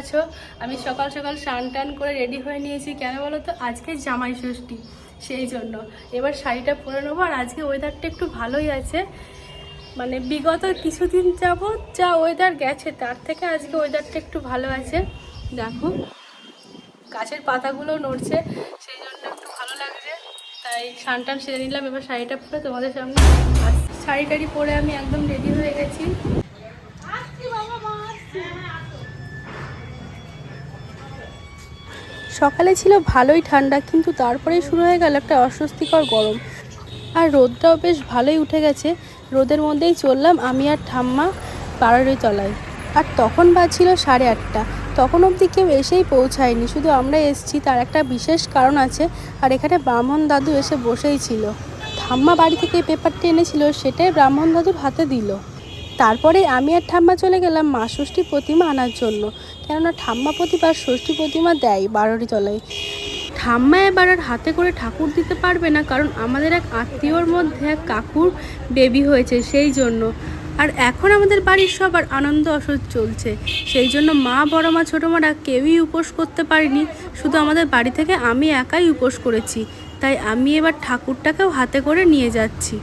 আছো? আমি সকাল সকাল স্নান টান করে রেডি হয়ে নিয়েছি। কেন বলো তো? আজকে জামাই ষষ্ঠী, সেই জন্য। এবার শাড়িটা পরে নেব আর আজকে ওয়েদারটা একটু ভালোই আছে। মানে বিগত কিছুদিন যাবৎ যা ওয়েদার গেছে, তার থেকে আজকে ওয়েদারটা একটু ভালো আছে। দেখো, গাছের পাতাগুলো নড়ছে, সেই জন্য একটু ভালো লাগছে। তাই স্নান টান সেরে নিলাম, এবার শাড়িটা পরে তোমাদের সামনে। শাড়ি টাড়ি পরে আমি একদম রেডি হয়ে গেছি। সকালে ছিল ভালোই ঠান্ডা, কিন্তু তারপরেই শুরু হয়ে গেল একটা অস্বস্তিকর গরম। আর রোদটাও বেশ ভালোই উঠে গেছে। রোদের মধ্যেই চললাম আমি আর ঠাম্মা পাড়ারই তলায়। আর তখন বাজছিল সাড়ে আটটা। তখন অবধি কেউ এসেই পৌঁছায়নি। শুধু আমরা এসছি, তার একটা বিশেষ কারণ আছে। আর এখানে ব্রাহ্মণ দাদু এসে বসেই ছিল। ঠাম্মা বাড়ি থেকে পেপারটি এনেছিল, সেটাই ব্রাহ্মণ দাদুর হাতে দিল। তারপরে আমি আর ঠাম্মা চলে গেলাম মা ষষ্ঠী প্রতিমা আনার জন্য। কেননা ঠাম্মা প্রতিবার ষষ্ঠী প্রতিমা দেয় বারোটি তলায়। ঠাম্মা এবার আর হাতে করে ঠাকুর দিতে পারবে না, কারণ আমাদের এক আত্মীয়র মধ্যে এক কাকুর বেবি হয়েছে সেই জন্য। আর এখন আমাদের বাড়ির সবার আনন্দ অসহ্য চলছে। সেই জন্য মা, বড় মা, ছোটো মারা কেউই উপোস করতে পারিনি। শুধু আমাদের বাড়ি থেকে আমি একাই উপোস করেছি। তাই আমি এবার ঠাকুরটাকেও হাতে করে নিয়ে যাচ্ছি।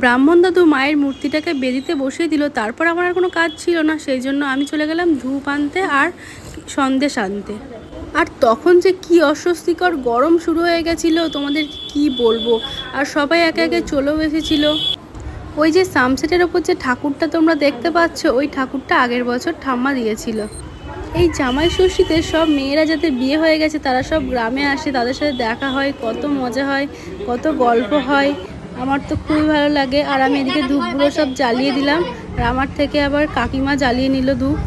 ব্রাহ্মণ দাদু মায়ের মূর্তিটাকে বেদিতে বসিয়ে দিল। তারপর আমার আর কোনো কাজ ছিল না, সেই জন্য আমি চলে গেলাম ধূপ আনতে আর সন্দেশ আনতে। আর তখন যে কি অস্বস্তিকর গরম শুরু হয়ে গেছিল তোমাদের কি বলব? আর সবাই একে একে চলেও এসেছিল। ওই যে সামসেটের ওপর যে ঠাকুরটা তোমরা দেখতে পাচ্ছ, ওই ঠাকুরটা আগের বছর ঠাম্মা দিয়েছিল। এই জামাই ষষ্ঠীতে সব মেয়েরা যাতে বিয়ে হয়ে গেছে, তারা সব গ্রামে আসে, তাদের সাথে দেখা হয়, কত মজা হয়, কত গল্প হয়। আমার তো খুবই ভালো লাগে। আর আমি এদিকে ধূপগুলো সব জ্বালিয়ে দিলাম। আর আমার থেকে আবার কাকিমা জ্বালিয়ে নিল ধূপ।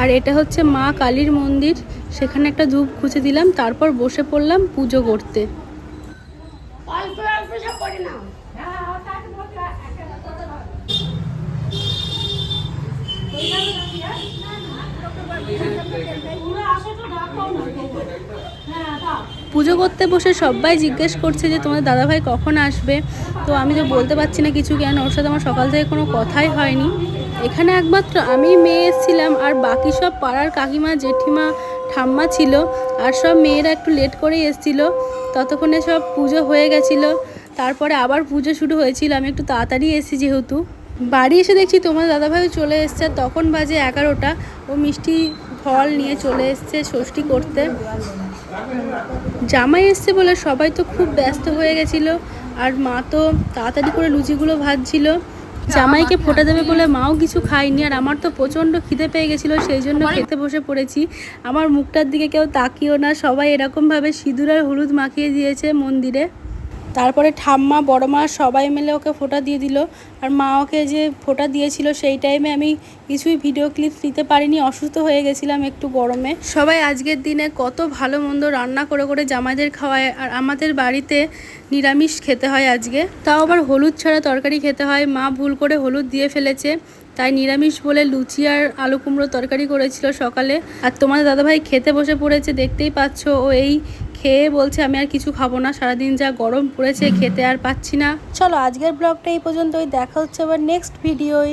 আর এটা হচ্ছে মা কালীর মন্দির। সেখানে একটা ধূপ খুঁজে দিলাম, তারপর বসে পড়লাম পুজো করতে। অল্প পুজো করতে বসে সবাই জিজ্ঞেস করছে যে, তোমাদের দাদাভাই কখন আসবে? তো আমি তো বলতে পারছি না কিছু কেন, ওর সাথে আমার সকাল থেকে কোনো কথাই হয়নি। এখানে একমাত্র আমি মেয়ে এসেছিলাম আর বাকি সব পাড়ার কাকিমা, জেঠিমা, ঠাম্মা ছিল আর সব মেয়েরা একটু লেট করেই এসেছিল। ততক্ষণে সব পুজো হয়ে গেছিল। তারপরে আবার পুজো শুরু হয়েছিল। আমি একটু তাড়াতাড়ি এসেছি যেহেতু। বাড়ি এসে দেখছি তোমার দাদাভাই চলে এসছে। তখন বাজে এগারোটা। ও মিষ্টি ফল নিয়ে চলে এসছে ষষ্ঠী করতে। জামাই এসছে বলে সবাই তো খুব ব্যস্ত হয়ে গেছিল, আর মা তো তাড়াতাড়ি করে লুচিগুলো ভাজছিল। জামাইকে ফোটা দেবে বলে মাও কিছু খায়নি, আর আমার তো প্রচণ্ড খিদে পেয়ে গেছিল, সেই জন্য খেতে বসে পড়েছি। আমার মুখটার দিকে কেউ তাকিও না, সবাই এরকমভাবে সিঁদুর আর হলুদ মাখিয়ে দিয়েছে মন্দিরে। তারপরে ঠাম্মা বড় মা সবাই মিলে ওকে ফোঁটা দিয়ে দিল। আর মা ওকে যে ফোঁটা দিয়েছিল সেই টাইমে আমি কিছুই ভিডিও ক্লিপ নিতে পারিনি, অসুস্থ হয়ে গেছিলাম একটু গরমে। সবাই আজকের দিনে কত ভালো মন্দ রান্না করে করে জামাইদের খাওয়ায়, আর আমাদের বাড়িতে নিরামিষ খেতে হয় আজকে। তাও আবার হলুদ ছাড়া তরকারি খেতে হয়। মা ভুল করে হলুদ দিয়ে ফেলেছে, তাই নিরামিষ বলে লুচি আর আলু কুমড়ো তরকারি করেছিল সকালে। আর তোমার দাদাভাই খেতে বসে পড়েছে, দেখতেই পাচ্ছ ও এই খেয়ে বলছে, আমি আর কিছু খাব না, সারাদিন যা গরম পড়েছে, খেতে আর পাচ্ছি না। চলো আজকের ব্লগটা এই পর্যন্তই, দেখা হচ্ছে আবার নেক্সট ভিডিওয়